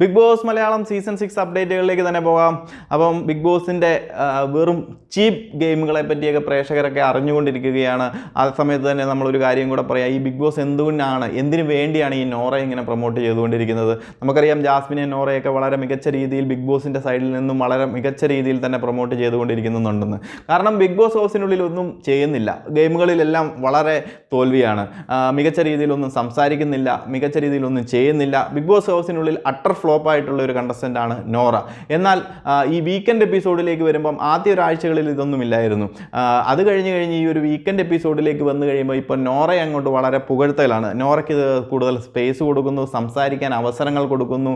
Bigg Boss Malayalam season six അപ്ഡേറ്റുകളിലേക്ക് തന്നെ പോകാം. അപ്പം ബിഗ് ബോസിന്റെ വെറും ചീപ്പ് ഗെയിമുകളെ പറ്റിയൊക്കെ പ്രേക്ഷകരൊക്കെ അറിഞ്ഞുകൊണ്ടിരിക്കുകയാണ്. ആ സമയത്ത് തന്നെ നമ്മളൊരു കാര്യം കൂടെ പറയാം. ഈ ബിഗ് ബോസ് എന്തുകൊണ്ടാണ് എന്തിനു വേണ്ടിയാണ് ഈ നോറ ഇങ്ങനെ പ്രൊമോട്ട് ചെയ്തുകൊണ്ടിരിക്കുന്നത്? നമുക്കറിയാം ജാസ്മിനെ നോറയൊക്കെ വളരെ മികച്ച രീതിയിൽ ബിഗ് ബോസിന്റെ സൈഡിൽ നിന്നും വളരെ മികച്ച രീതിയിൽ തന്നെ പ്രൊമോട്ട് ചെയ്തുകൊണ്ടിരിക്കുന്നുണ്ടെന്ന്. കാരണം ബിഗ് ബോസ് ഹൗസിനുള്ളിൽ ഒന്നും ചെയ്യുന്നില്ല. ഗെയിമുകളിലെല്ലാം വളരെ തോൽവിയാണ്. മികച്ച രീതിയിലൊന്നും സംസാരിക്കുന്നില്ല. മികച്ച രീതിയിലൊന്നും ചെയ്യുന്നില്ല. ബിഗ് ബോസ് ഹൗസിനുള്ളിൽ അട്ടർ ഫ്ലോപ്പ് ആയിട്ടുള്ള ഒരു കണ്ടസ്റ്റന്റ് ആണ് നോറ. എന്നാൽ ഈ വീക്കെൻഡ് എപ്പിസോഡിലേക്ക് വരുമ്പം ആദ്യ ഒരാഴ്ചകളിൽ ഇതൊന്നുമില്ലായിരുന്നു. അത് കഴിഞ്ഞ് കഴിഞ്ഞ് ഈ ഒരു വീക്കെൻഡ് എപ്പിസോഡിലേക്ക് വന്നു കഴിയുമ്പോൾ ഇപ്പോൾ നോറയെ അങ്ങോട്ട് വളരെ പുകഴ്ത്തലാണ്. നോറയ്ക്ക് കൂടുതൽ സ്പേസ് കൊടുക്കുന്നു സംസാരിക്കാൻ അവസരങ്ങൾ കൊടുക്കുന്നു.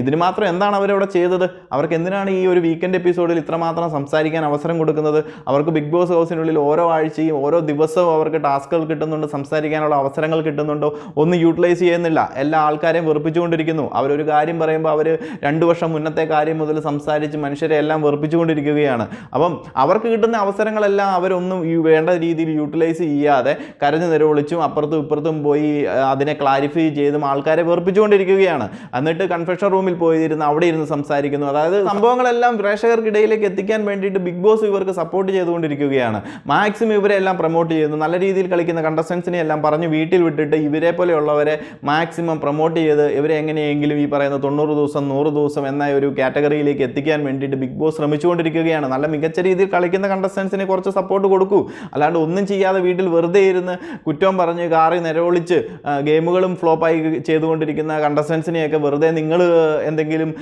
ഇതിന് മാത്രം എന്താണ് അവരവിടെ ചെയ്തത്? അവർക്ക് എന്തിനാണ് ഈ ഒരു വീക്കെൻഡ് എപ്പിസോഡിൽ ഇത്രമാത്രം സംസാരിക്കാൻ അവസരം കൊടുക്കുന്നത്? അവർക്ക് ബിഗ് ബോസ് ഹൗസിനുള്ളിൽ ഓരോ ആഴ്ചയും ഓരോ ദിവസവും അവർക്ക് ടാസ്കുകൾ കിട്ടുന്നുണ്ട് സംസാരിക്കാനുള്ള അവസരങ്ങൾ കിട്ടുന്നുണ്ടോ? ഒന്നും യൂട്ടിലൈസ് ചെയ്യുന്നില്ല. എല്ലാ ആൾക്കാരെയും വെറുപ്പിച്ചുകൊണ്ടിരിക്കുന്നു. അവരൊരു കാര്യം പറയുമ്പോൾ അവർ രണ്ട് വർഷം മുന്നത്തെ കാര്യം മുതൽ സംസാരിച്ച് മനുഷ്യരെ എല്ലാം വെറുപ്പിച്ചുകൊണ്ടിരിക്കുകയാണ്. അപ്പം അവർക്ക് കിട്ടുന്ന അവസരങ്ങളെല്ലാം അവരൊന്നും ഈ വേണ്ട രീതിയിൽ യൂട്ടിലൈസ് ചെയ്യാതെ കരഞ്ഞു നിലവിളിച്ചും അപ്പുറത്തും ഇപ്പുറത്തും പോയി അതിനെ ക്ലാരിഫൈ ചെയ്തും ആൾക്കാരെ വെറുപ്പിച്ചുകൊണ്ടിരിക്കുകയാണ്. എന്നിട്ട് കൺഫെഷൻ റൂമിൽ പോയിരുന്നു അവിടെ ഇരുന്ന് സംസാരിക്കുന്നു. അതായത് സംഭവങ്ങളെല്ലാം പ്രേക്ഷകർക്കിടയിലേക്ക് എത്തിക്കാൻ വേണ്ടിയിട്ട് ബിഗ് ബോസ് ഇവർക്ക് സപ്പോർട്ട് ചെയ്തുകൊണ്ടിരിക്കുകയാണ്. മാക്സിമം ഇവരെ എല്ലാം പ്രൊമോട്ട് ചെയ്യുന്നു. നല്ല രീതിയിൽ കളിക്കുന്ന കണ്ടസ്റ്റൻസിനെ എല്ലാം പറഞ്ഞ് വീട്ടിൽ വിട്ടിട്ട് ഇവരെ പോലെയുള്ളവരെ മാക്സിമം പ്രൊമോട്ട് ചെയ്ത് ഇവരെ എങ്ങനെയെങ്കിലും ഈ പറയുന്ന ദിവസം നൂറ് ദിവസം എന്ന ഒരു കാറ്റഗറിയിലേക്ക് എത്തിക്കാൻ വേണ്ടിയിട്ട് ബിഗ് ബോസ് ശ്രമിച്ചുകൊണ്ടിരിക്കുകയാണ്. നല്ല മികച്ച രീതിയിൽ കളിക്കുന്ന കണ്ടസ്റ്റൻസിന് കുറച്ച് സപ്പോർട്ട് കൊടുക്കൂ. അല്ലാണ്ട് ഒന്നും ചെയ്യാതെ വീട്ടിൽ വെറുതെ ഇരുന്ന് കുറ്റം പറഞ്ഞ് കാറി നിലവിളിച്ച് ഗെയിമുകളും ഫ്ലോപ്പായി ചെയ്തുകൊണ്ടിരിക്കുന്ന കണ്ടസ്റ്റൻസിനെയൊക്കെ വെറുതെ നിങ്ങൾ എന്തെങ്കിലും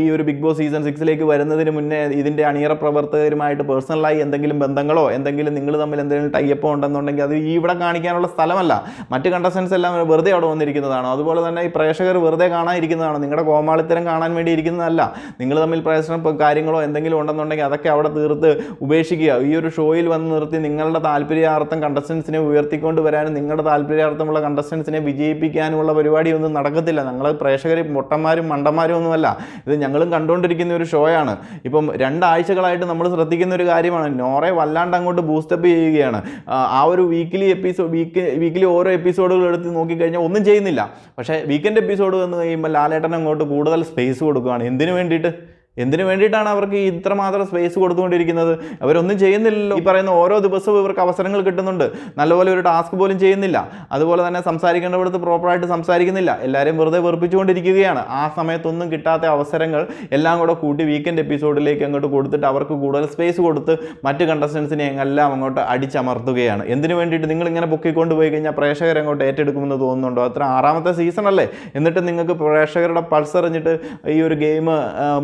ഈ ഒരു ബിഗ് ബോസ് സീസൺ സിക്സിലേക്ക് വരുന്നതിന് മുന്നേ ഇതിന്റെ അണിയറ പ്രവർത്തകരുമായിട്ട് പേഴ്സണലായി എന്തെങ്കിലും ബന്ധങ്ങളോ എന്തെങ്കിലും നിങ്ങൾ തമ്മിൽ എന്തെങ്കിലും ടൈപ്പോ ഉണ്ടെന്നുണ്ടെങ്കിൽ അത് ഈ ഇവിടെ കാണിക്കാനുള്ള സ്ഥലമല്ല. മറ്റ് കണ്ടസ്റ്റൻസ് എല്ലാം വെറുതെ അവിടെ വന്നിരിക്കുന്നതാണോ? അതുപോലെ തന്നെ ഈ പ്രേക്ഷകർ വെറുതെ കാണാനിരിക്കുന്നതാണോ നിങ്ങളുടെ കോമാളിത്തരം കാണാൻ വേണ്ടി ഇരിക്കുന്നതല്ല. നിങ്ങൾ തമ്മിൽ പ്രശ്നം കാര്യങ്ങളോ എന്തെങ്കിലും ഉണ്ടെന്നുണ്ടെങ്കിൽ അതൊക്കെ അവിടെ തീർത്ത് ഉപേക്ഷിക്കുക. ഈ ഒരു ഷോയിൽ വന്ന് നിർത്തി നിങ്ങളുടെ താല്പര്യാർത്ഥം കണ്ടസ്റ്റൻസിനെ ഉയർത്തിക്കൊണ്ട് വരാനും നിങ്ങളുടെ താല്പര്യാർത്ഥമുള്ള കണ്ടസ്റ്റൻസിനെ വിജയിപ്പിക്കാനുമുള്ള പരിപാടിയൊന്നും നടക്കത്തില്ല. ഞങ്ങൾ പ്രേക്ഷകർ മുട്ടന്മാരും മണ്ടന്മാരും ഒന്നുമല്ല. ഇത് ഞങ്ങളും കണ്ടുകൊണ്ടിരിക്കുന്ന ഒരു ഷോയാണ്. ഇപ്പം രണ്ടാഴ്ചകളായിട്ട് നമ്മൾ ശ്രദ്ധിക്കുന്ന ഒരു കാര്യമാണ്. നോറെ വല്ലാണ്ട് അങ്ങോട്ട് ബൂസ്റ്റപ്പ് ചെയ്യുകയാണ്. ആ, ആ ഒരു വീക്കിലി എപ്പിസോഡ് വീക്ക് വീക്കിലി ഓരോ എപ്പിസോഡുകൾ എടുത്ത് നോക്കിക്കഴിഞ്ഞാൽ ഒന്നും ചെയ്യുന്നില്ല. പക്ഷേ വീക്കെൻഡ് എപ്പിസോഡ് വന്ന് കഴിയുമ്പോൾ ലാലേട്ടൻ അങ്ങോട്ട് കൂടുതൽ സ്പേസ് കൊടുക്കുകയാണ്. എന്തിനു വേണ്ടിയിട്ട്? എന്തിനു വേണ്ടിയിട്ടാണ് അവർക്ക് ഇത്രമാത്രം സ്പേസ് കൊടുത്തുകൊണ്ടിരിക്കുന്നത്? അവരൊന്നും ചെയ്യുന്നില്ലല്ലോ. ഈ പറയുന്ന ഓരോ ദിവസവും ഇവർക്ക് അവസരങ്ങൾ കിട്ടുന്നുണ്ട്. നല്ലപോലെ ഒരു ടാസ്ക് പോലും ചെയ്യുന്നില്ല. അതുപോലെ തന്നെ സംസാരിക്കേണ്ടവിടത്ത് പ്രോപ്പറായിട്ട് സംസാരിക്കുന്നില്ല. എല്ലാവരും വെറുതെ വെറുപ്പിച്ചുകൊണ്ടിരിക്കുകയാണ്. ആ സമയത്തൊന്നും കിട്ടാത്ത അവസരങ്ങൾ എല്ലാം കൂടെ കൂട്ടി വീക്കെൻഡ് എപ്പിസോഡിലേക്ക് അങ്ങോട്ട് കൊടുത്തിട്ട് അവർക്ക് കൂടുതൽ സ്പേസ് കൊടുത്ത് മറ്റ് കണ്ടസ്റ്റൻസിനെ എല്ലാം അങ്ങോട്ട് അടിച്ചമർത്തുകയാണ്. എന്തിനു വേണ്ടിയിട്ട് നിങ്ങൾ ഇങ്ങനെ പൊക്കിക്കൊണ്ട് പോയി കഴിഞ്ഞാൽ പ്രേക്ഷകർ അങ്ങോട്ട് ഏറ്റെടുക്കുമെന്ന് തോന്നുന്നുണ്ടോ? അത്ര ആറാമത്തെ സീസൺ അല്ലേ? എന്നിട്ട് നിങ്ങൾക്ക് പ്രേക്ഷകരുടെ പൾസ് എറിഞ്ഞിട്ട് ഈ ഒരു ഗെയിം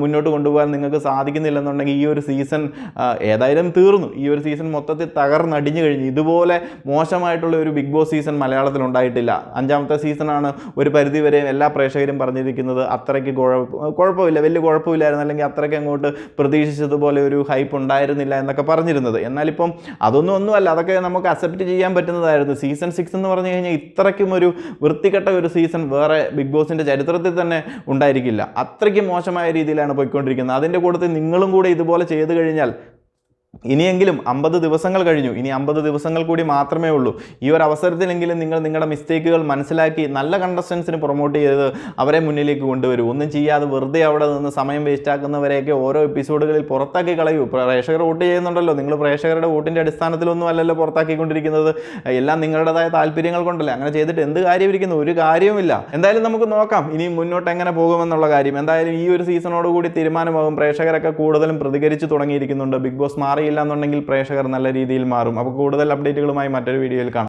മുന്നോട്ട് കൊണ്ടുപോകാൻ നിങ്ങൾക്ക് സാധിക്കുന്നില്ലെന്നുണ്ടെങ്കിൽ ഈ ഒരു സീസൺ ഏതായാലും തീർന്നു. ഈ ഒരു സീസൺ മൊത്തത്തിൽ തകർന്നടിഞ്ഞു കഴിഞ്ഞു. ഇതുപോലെ മോശമായിട്ടുള്ള ഒരു ബിഗ് ബോസ് സീസൺ മലയാളത്തിൽ ഉണ്ടായിട്ടില്ല. അഞ്ചാമത്തെ സീസണാണ് ഒരു പരിധി വരെ എല്ലാ പ്രേക്ഷകരും പറഞ്ഞിരിക്കുന്നത് അത്രയ്ക്ക് കുഴപ്പ കുഴപ്പമില്ല വലിയ കുഴപ്പമില്ലായിരുന്നു. അല്ലെങ്കിൽ അത്രയ്ക്ക് അങ്ങോട്ട് പ്രതീക്ഷിച്ചതുപോലെ ഒരു ഹൈപ്പ് ഉണ്ടായിരുന്നില്ല എന്നൊക്കെ പറഞ്ഞിരുന്നത്. എന്നാലിപ്പം അതൊന്നും ഒന്നുമല്ല. അതൊക്കെ നമുക്ക് അക്സെപ്റ്റ് ചെയ്യാൻ പറ്റുന്നതായിരുന്നു. സീസൺ സിക്സ് എന്ന് പറഞ്ഞു കഴിഞ്ഞാൽ ഇത്രയ്ക്കും ഒരു വൃത്തികെട്ട ഒരു സീസൺ വേറെ ബിഗ് ബോസിന്റെ ചരിത്രത്തിൽ തന്നെ ഉണ്ടായിരിക്കില്ല. അത്രയ്ക്ക് മോശമായ രീതിയിലാണ് പോയിക്കൊണ്ടിരിക്കുന്നത്. അതിന്റെ കൂട്ടത്തിൽ നിങ്ങളും കൂടെ ഇതുപോലെ ചെയ്തു കഴിഞ്ഞാൽ ഇനിയെങ്കിലും അമ്പത് ദിവസങ്ങൾ കഴിഞ്ഞു. ഇനി അമ്പത് ദിവസങ്ങൾ കൂടി മാത്രമേ ഉള്ളൂ. ഈ ഒരു അവസരത്തിലെങ്കിലും നിങ്ങൾ നിങ്ങളുടെ മിസ്റ്റേക്കുകൾ മനസ്സിലാക്കി നല്ല കണ്ടസ്റ്റൻസിന് പ്രൊമോട്ട് ചെയ്ത് അവരെ മുന്നിലേക്ക് കൊണ്ടുവരൂ. ഒന്നും ചെയ്യാതെ വെറുതെ അവിടെ നിന്ന് സമയം വേസ്റ്റാക്കുന്നവരെയൊക്കെ ഓരോ എപ്പിസോഡുകളിൽ പുറത്താക്കി കളയൂ. പ്രേക്ഷകർ വോട്ട് ചെയ്യുന്നുണ്ടല്ലോ. നിങ്ങൾ പ്രേക്ഷകരുടെ വോട്ടിന്റെ അടിസ്ഥാനത്തിലൊന്നും അല്ലല്ലോ പുറത്താക്കിക്കൊണ്ടിരിക്കുന്നത്. എല്ലാം നിങ്ങളുടേതായ താല്പര്യങ്ങൾ കൊണ്ടല്ലേ. അങ്ങനെ ചെയ്തിട്ട് എന്ത് കാര്യമിരിക്കുന്നു ഒരു കാര്യവുമില്ല. എന്തായാലും നമുക്ക് നോക്കാം. ഇനി മുന്നോട്ട് എങ്ങനെ പോകുമെന്നുള്ള കാര്യം. എന്തായാലും ഈ ഒരു സീസണോടുകൂടി തീരുമാനമാകും. പ്രേക്ഷകരൊക്കെ കൂടുതലും പ്രതികരിച്ചു തുടങ്ങിയിരിക്കുന്നുണ്ട്. ബിഗ് ബോസ് മാറിയില്ല എന്നുണ്ടെങ്കിൽ പ്രേക്ഷകർ നല്ല രീതിയിൽ മാറും. അപ്പോൾ കൂടുതൽ അപ്ഡേറ്റുകളുമായി മറ്റൊരു വീഡിയോയിൽ കാണാം.